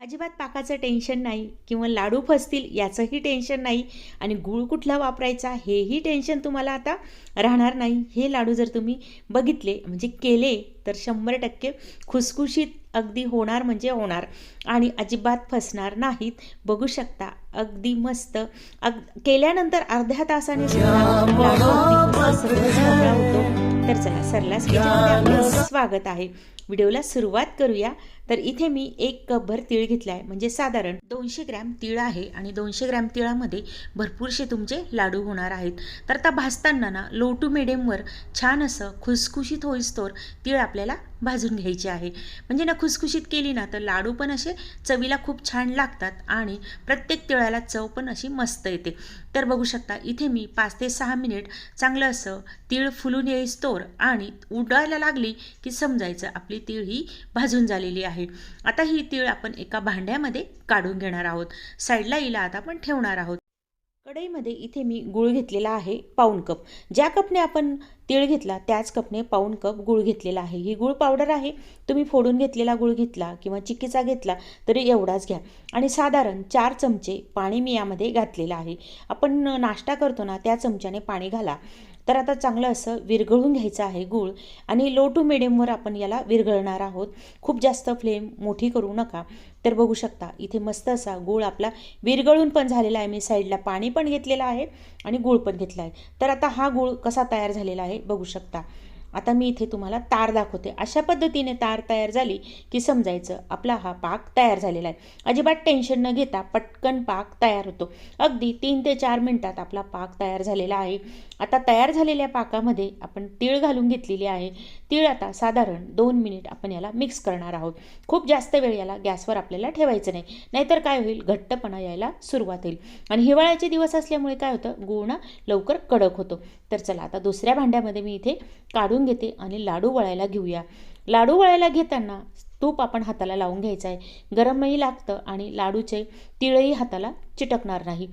अजिबात पाकाचं टेन्शन नाही किंवा लाडू फसतील याचंही टेन्शन नाही आणि गूळ कुठला वापरायचा हेही टेन्शन तुम्हाला आता राहणार नाही. हे लाडू जर तुम्ही बघितले म्हणजे केले तर शंभर टक्के खुसखुशीत अगदी होणार म्हणजे होणार आणि अजिबात फसणार नाहीत. बघू शकता अगदी मस्त. अग केल्यानंतर अर्ध्या तासाने लाडू होतो. तर चला सरलास स्वागत आहे. व्हिडिओला सुरुवात करूया. तर इथे मी एक कपभर तीळ घेतला आहे म्हणजे साधारण दोनशे ग्रॅम तीळ आहे आणि दोनशे ग्रॅम तिळामध्ये भरपूरसे तुमचे लाडू होणार आहेत. तर आता भाजताना ना लो टू मिडियमवर छान असं खुसखुशीत होईस्तोर तीळ आपल्याला भाजून घ्यायचे आहे. म्हणजे ना खुसखुशीत केली ना तर लाडू पण असे चवीला खूप छान लागतात आणि प्रत्येक तिळाला चव पण अशी मस्त येते. तर बघू शकता इथे मी पाच ते सहा मिनिट चांगलं असं तीळ फुलून येईस्तोर आणि उडायला लागली की समजायचं. आपली तीळ ही भाजून झालेली आहे. आता ही तीळ आपण एका भांड्यामध्ये काढून घेणार आहोत. साईडला हिला आता आपण ठेवणार आहोत. कढईमध्ये इथे मी गूळ घेतलेला आहे पाऊण कप. ज्या कपने आपण तीळ घेतला त्याच कपने पाऊण कप गूळ घेतलेला आहे. ही गूळ पावडर आहे तुम्ही फोडून घेतलेला गूळ घेतला किंवा चिक्कीचा घेतला तरी एवढाच घ्या. आणि साधारण चार चमचे पाणी मी यामध्ये घातलेलं आहे. आपण नाश्ता करतो ना त्या चमच्याने पाणी घाला. तर आता चांगलं असं विरघळून घ्यायचं आहे गूळ आणि लो टू मिडियमवर आपण याला विरघळणार आहोत. खूप जास्त फ्लेम मोठी करू नका. तर बघू शकता इथे मस्त असा गूळ आपला विरघळून पण झालेला आहे. मी साईडला पाणी पण घेतलेलं आहे आणि गूळ पण घेतला आहे. तर आता हा गूळ कसा तयार झालेला आहे बघू शकता. आता मी इथे तुम्हाला तार दाखवते. अशा पद्धतीने तार तयार झाली की समजायचं आपला हा पाक तयार झालेला आहे. अजिबात टेन्शन न घेता पटकन पाक तयार होतो. अगदी तीन ते चार मिनटात आपला पाक तयार झालेला आहे. आता तयार झालेल्या पाकामध्ये आपण तीळ घालून घेतलेली आहे. तीळ आता साधारण दोन मिनिट आपण याला मिक्स करणार आहोत. खूप जास्त वेळ याला गॅसवर आपल्याला ठेवायचं नाही. नाहीतर काय होईल? घट्टपणा यायला सुरुवात होईल. आणि हिवाळ्याचे दिवस असल्यामुळे काय होतं? गुळ लवकर कडक होतो. तर चला आता दुसऱ्या भांड्यामध्ये मी इथे काढून घेते आणि लाडू वळायला घेऊया. लाडू वळायला घेताना तूप आपण हाताला लावून घ्यायचं आहे. गरमही लागतं आणि लाडूचे तिळही हाताला चिटकणार नाही.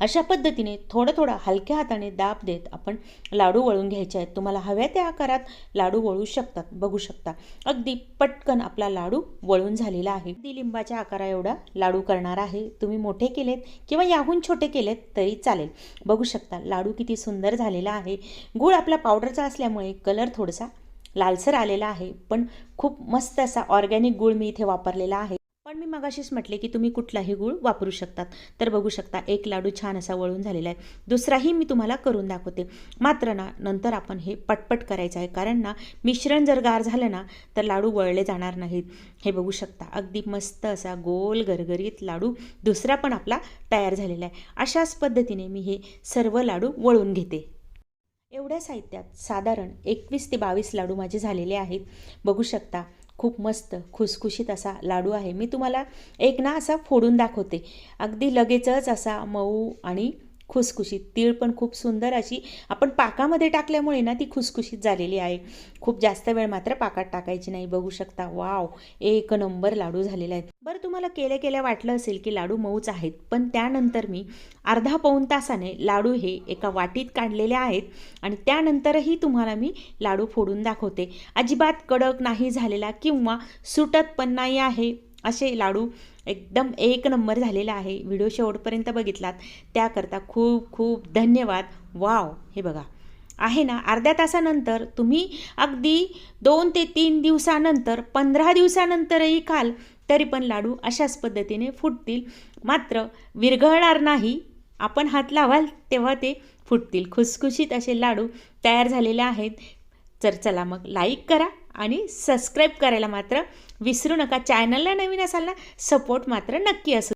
अशा पद्धतीने थोडं थोडं हलक्या हाताने दाब देत आपण लाडू वळून घ्यायचे आहेत. तुम्हाला हव्या त्या आकारात लाडू वळू शकतात बघू शकता. अगदी पटकन आपला लाडू वळून झालेला आहे. अगदी लिंबाच्या आकारा एवढा लाडू करणार आहे. तुम्ही मोठे केलेत किंवा याहून छोटे केलेत तरी चालेल. बघू शकता लाडू किती सुंदर झालेला आहे. गूळ आपला पावडरचा असल्यामुळे कलर थोडासा लालसर आलेला आहे. पण खूप मस्त असा ऑर्गॅनिक गूळ मी इथे वापरलेला आहे. पण मी मगाशीच म्हटले की तुम्ही कुठलाही गूळ वापरू शकतात. तर बघू शकता एक लाडू छान असा वळून झालेला आहे. दुसराही मी तुम्हाला करून दाखवते. मात्र ना नंतर आपण हे पटपट करायचं आहे. कारण ना मिश्रण जर गार झालं ना तर लाडू वळले जाणार नाहीत. हे बघू शकता अगदी मस्त असा गोल गरगरीत लाडू दुसरा पण आपला तयार झालेला आहे. अशाच पद्धतीने मी हे सर्व लाडू वळून घेते. एवढ्या साहित्यात साधारण एकवीस ते बावीस लाडू माझे झालेले आहेत. बघू शकता खूप मस्त खुसखुशीत असा लाडू आहे. मी तुम्हाला एक ना असा फोडून दाखवते. अगदी लगेचच असा मऊ आणि खुसखुशीत तीळ पण खूप सुंदर अशी आपण पाकामध्ये टाकल्यामुळे ना ती खुसखुशीत झालेली आहे. खूप जास्त वेळ मात्र पाकात टाकायची नाही. बघू शकता वाव! एक नंबर लाडू झालेले आहेत बरं तुम्हाला केल्या केल्या वाटलं असेल की लाडू मऊच आहेत पण त्यानंतर मी अर्धा पाऊण तासाने लाडू हे एका वाटीत काढलेले आहेत आणि त्यानंतरही तुम्हाला मी लाडू फोडून दाखवते. अजिबात कडक नाही झालेला किंवा सुटत पण नाही आहे असे लाडू एकदम एक नंबर झालेला आहे. व्हिडिओ शेवटपर्यंत बघितलात. त्याकरता खूप खूप धन्यवाद. वाव हे बघा. आहे ना अर्ध्या तासानंतर तुम्ही अगदी दोन ते तीन दिवसानंतर पंधरा दिवसानंतरही खाल तरी पण लाडू अशाच पद्धतीने फुटतील. मात्र विरघळणार नाही. आपण हात लावाल तेव्हा ते फुटतील. खुसखुशीत असे लाडू तयार झालेले आहेत. तर चला मग लाईक करा आणि सबस्क्राईब करायला मात्र विसरू नका. चॅनलला नवीन असाल ना सपोर्ट मात्र नक्की असू